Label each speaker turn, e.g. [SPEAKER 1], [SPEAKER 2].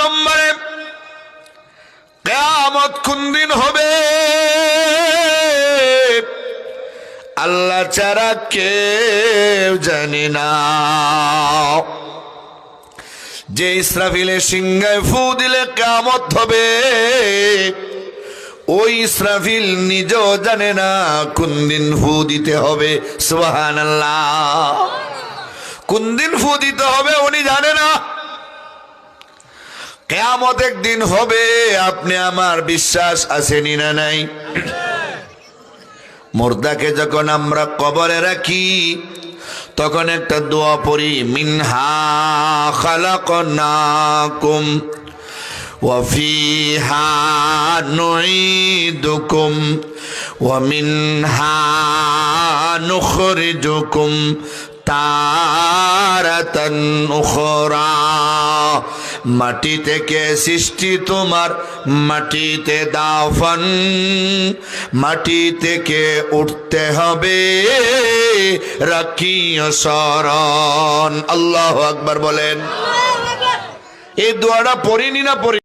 [SPEAKER 1] নম্বরে কেয়ামত কোন দিন হবে? আল্লাহ ছাড়া কেউ জানে না। যে ইসরাফিলে সিংহায় ফু দিলে কেয়ামত হবে, ওই ইসরাফিল নিজেও জানে না কোন দিন ফু দিতে হবে। সোহান কোন দিন ফু দিতে হবে উনি জানে না। কেয়ামত একদিন হবে আপনি আমার বিশ্বাস আছেনি না নাই মুর্দাকে যখন আমরা কবরে রাখি তখন একটা দোয়া পড়ি মিনহা খালাকনাকুম وفيها نعيدكم ومنها نخرجكم তারাতান উখরা মাটি থেকে সৃষ্টি তোমার? মাটিতে দাফন মাটি থেকে উঠতে হবে? রাখিও শরণ আল্লাহ আকবর বলেন। এই দোয়াটা পড়িনি না পড়ি